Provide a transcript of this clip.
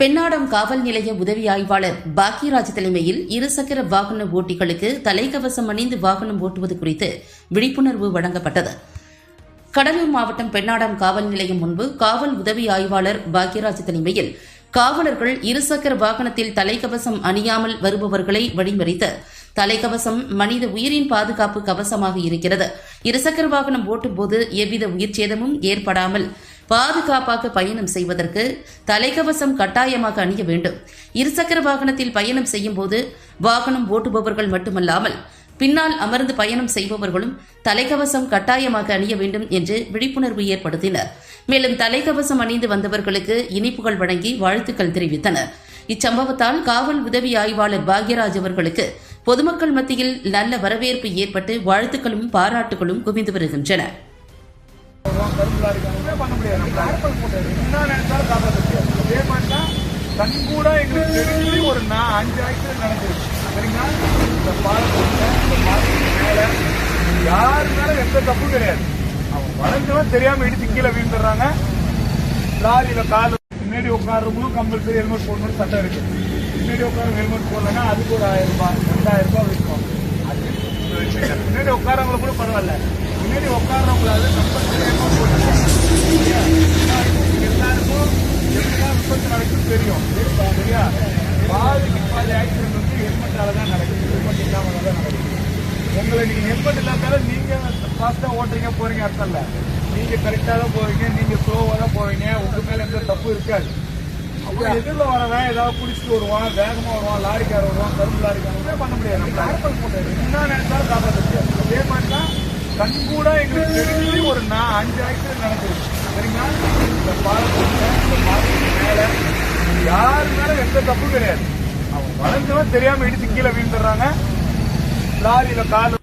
பெண்ணாடம் காவல் நிலைய உதவி ஆய்வாளர் பாக்கியராஜ் தலைமையில் இருசக்கர வாகன ஓட்டிகளுக்கு தலைக்கவசம் அணிந்து வாகனம் ஓட்டுவது குறித்து விழிப்புணர்வு வழங்கப்பட்டது. கடலூர் மாவட்டம் பெண்ணாடம் காவல் நிலையம் முன்பு காவல் உதவி ஆய்வாளர் பாக்யராஜ் தலைமையில் காவலர்கள் இருசக்கர வாகனத்தில் தலைக்கவசம் அணியாமல் வருபவர்களை வழிமறித்து தலைக்கவசம் மனித உயிரின் பாதுகாப்பு கவசமாக இருக்கிறது. இருசக்கர வாகனம் ஓட்டும்போது எவ்வித உயிர் சேதமும் ஏற்படாமல் பாதுகாப்பாக பயணம் செய்வதற்கு தலைக்கவசம் கட்டாயமாக அணிய வேண்டும். இருசக்கர வாகனத்தில் பயணம் செய்யும் போது வாகனம் ஓட்டுபவர்கள் மட்டுமல்லாமல் பின்னால் அமர்ந்து பயணம் செய்பவர்களும் தலைக்கவசம் கட்டாயமாக அணிய வேண்டும் என்று விழிப்புணர்வு ஏற்படுத்தினர். மேலும் தலைக்கவசம் அணிந்து வந்தவர்களுக்கு இனிப்புகள் வழங்கி வாழ்த்துக்கள் தெரிவித்தனர். இச்சம்பவத்தால் காவல் உதவி ஆய்வாளர் பாக்யராஜ் அவர்களுக்கு பொதுமக்கள் மத்தியில் நல்ல வரவேற்பு ஏற்பட்டு வாழ்த்துக்களும் பாராட்டுகளும் குவிந்து வருகின்றன. கரும்புலாடிக்கான பண்ண முடியாது நம்ம ஆப்பிள் போட்டது. என்ன நினைச்சாலும் காப்பாற்ற முடியாது. அதே மாதிரி தான் கண் கூட எங்களுக்கு தெரிஞ்சு ஒரு நான் அஞ்சு ஆக்சிடென்ட் நடந்துருச்சு. சரிங்களா? இந்த பாலத்துல இந்த பாலத்துக்கு மேல யாரு மேல எந்த தப்பும் கிடையாது. அவன் வளைஞ்சவன் தெரியாம இடிச்சு கீழே வீழ்ந்துடுறாங்க. லாரியில கால் முன்னாடி உட்காரவங்களும் கம்பல்சரி ஹெல்மெட் போடணும்னு சட்டம் இருக்கு. முன்னாடி உட்கார ஹெல்மெட் போடலன்னா அதுக்கு ஒரு ஆயிரம் ரூபாய் ரெண்டாயிரம் ரூபாய் விற்கும். அது முன்னாடி உட்காரவங்கள கூட பரவாயில்ல. முன்னாடி உட்காரவங்களால கம்பல்சரி தெரியும். சரியா? பாதிக்கு பாதி ஆக்சிடென்ட் வந்து ஹெல்மெட்டால தான் நடக்குது. ஹெல்மெட் இல்லாமல் தான் நடக்குது. உங்களை நீங்க ஹெல்மெட் இல்லாதாலும் நீங்க ஃபாஸ்டா ஓட்டுறீங்க போறீங்க அர்த்தம் இல்ல. நீங்க கரெக்டா தான் போவீங்க நீங்க ஸ்லோவா தான் போவீங்க உங்க மேல எந்த தப்பு இருக்காது. அப்புறம் எதிரில் வரவன் ஏதாவது குடிச்சிட்டு வருவான் வேகமா வருவான் லாரிக்கார வருவான் கரும்பு லாரிக்கார பண்ண முடியாது. நம்ம ஆப்பிள் போட்டது என்ன நினைச்சாலும் காப்பாற்ற முடியாது. அதே மாதிரி தான் கண் கூட எங்களுக்கு தெரிஞ்சு ஒரு நான் அஞ்சு ஆக்சிடென்ட் நடந்துருச்சு சரிங்களா? இந்த பாலத்துல யாரு மேல எந்த தப்பும் கிடையாது. அவன் வளர்ந்தவன் தெரியாம இடிச்சு கீழே வீழ்ந்துடுறாங்க. லாரியில கால்